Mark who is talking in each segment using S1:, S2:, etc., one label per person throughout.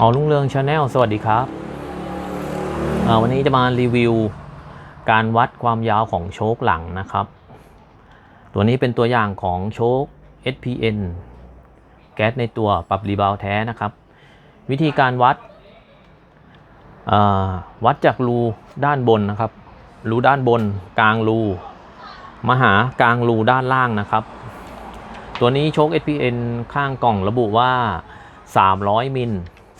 S1: เอลุงเรืองชาแนลสวัสดีครับ วันนี้จะมารีวิวการวัดความยาวของโชคหลังนะครับ ตัวนี้เป็นตัวอย่างของโชค SPN แก๊สในตัวปรับรีบาวแท้นะครับ วิธีการวัด วัดจากรูด้านบนนะครับ รูด้านบนกลางรูมาหากลางรูด้านล่างนะครับ ตัวนี้โชค SPN ข้างกล่องระบุว่า 300 มิล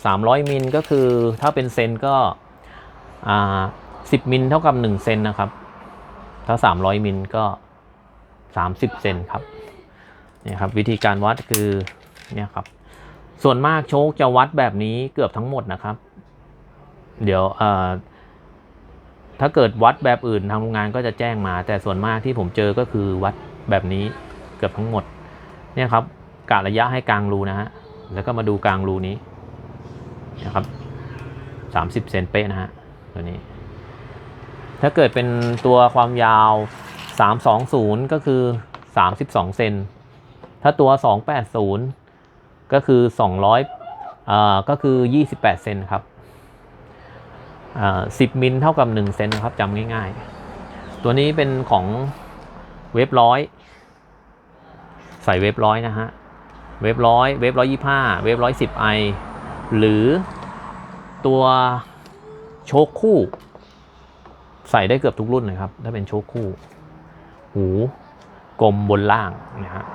S1: 300มิลก็คือถ้าเป็นเซนก็อ่า10มิลเท่ากับ1เซนนะครับ ถ้า 300มิลก็ 30เซนครับเนี่ยครับ วิธีการวัดคือเนี่ยครับ ส่วนมากโชคจะวัดแบบนี้เกือบทั้งหมดนะครับ เดี๋ยวอ่อถ้าเกิดวัดแบบอื่นทางโรงงานก็จะแจ้งมา แต่ส่วนมากที่ผมเจอก็คือวัดแบบนี้เกือบทั้งหมด เนี่ยครับกะระยะให้กลางรูนะฮะแล้วก็มาดูกลางรูนี้ นะครับสามสิบเซนเป๊ะนะฮะตัวนี้ ถ้าเกิดเป็นตัวความยาว320ก็คือ32เซนถ้าตัว280ก็คือ200อ่าก็คือ28เซนครับอ่า10มิลเท่ากับ1เซนนะครับจำง่ายๆ ตัวนี้เป็นของเว็บร้อยใส่เว็บร้อยนะฮะ เว็บร้อยเว็บร้อยยี่ห้าเว็บร้อยสิบไอ หรือตัวโชคคู่ ใส่ได้เกือบทุกรุ่นเลยครับ ถ้าเป็นโชคคู่ หูกลมบนล่างนะฮะ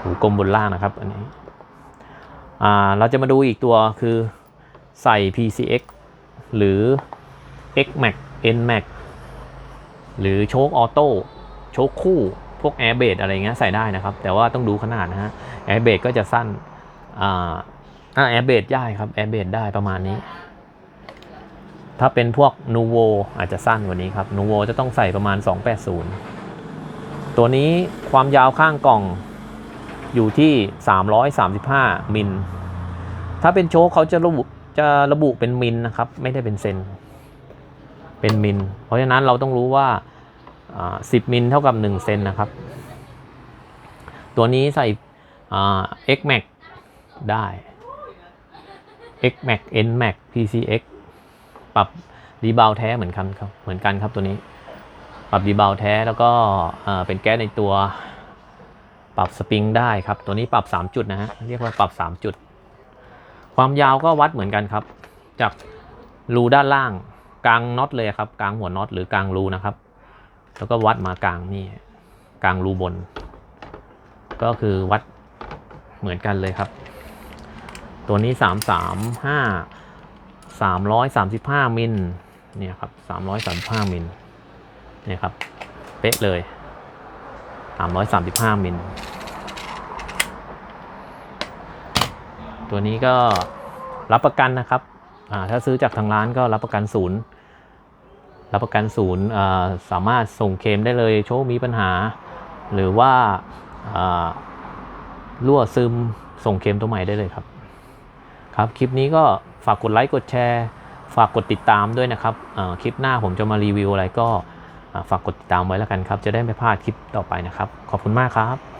S1: หูกลมบนล่างนะครับอันนี้อ่าเราจะมาดูอีกตัวคือใส่ PCX หรือ XMAX NMAX หรือโชคออโต้โชคคู่พวกแอร์เบดอะไรเงี้ยใส่ได้นะครับ แต่ว่าต้องดูขนาดนะฮะแอร์เบดก็จะสั้น อ่าแอร์เบดได้ครับแอร์เบดได้ประมาณนี้ ถ้าเป็นพวกนูโวอาจจะสั้นกว่านี้ครับนูโวจะต้องใส่ประมาณ 280 ตัวนี้ความยาวข้างกล่องอยู่ที่ 335 มิล ถ้าเป็นโชคเขาจะระบุจะระบุเป็นมิลนะครับ ไม่ได้เป็นเซน เป็นมิล เพราะฉะนั้นเราต้องรู้ว่าสิบมิลเท่ากับ 1 เซนนะครับ ตัวนี้ใส่ X Max ได้ X Max N Max PCX ปรับรีบาวแท้เหมือนกันครับเหมือนกันครับตัวนี้ ปรับรีบาวแท้แล้วก็เป็นแก๊สในตัว ปรับสปริงได้ครับ ตัวนี้ปรับ 3 จุดนะฮะเรียกว่าปรับ 3 จุด ความยาวก็วัดเหมือนกันครับ จากรูด้านล่างกลางน็อตเลยครับกลางหัวน็อตหรือกลางรูนะครับ แล้วก็วัดมากลางนี่กลางรูบน ก็คือวัดเหมือนกันเลยครับ ตัวนี้สามสามห้าสามร้อยสามสิบห้ามิลเนี่ยครับสามร้อยสามสิบห้ามิลเนี่ยครับ เป๊ะเลยสามร้อยสามสิบห้ามิลตัวนี้ก็รับประกันนะครับถ้าซื้อจากทางร้านก็รับประกันศูนย์รับประกันศูนย์สามารถส่งเคมได้เลยโชคมีปัญหา หรือว่ารั่วซึมส่งเคมตัวใหม่ได้เลยครับ ครับคลิปนี้ก็ฝากกดไลค์กดแชร์ ฝากกดติดตามด้วยนะครับคลิปหน้าผมจะมารีวิวอะไรก็ฝากกดติดตามไว้แล้วกันครับ จะได้ไม่พลาดคลิปต่อไปนะครับ ขอบคุณมากครับ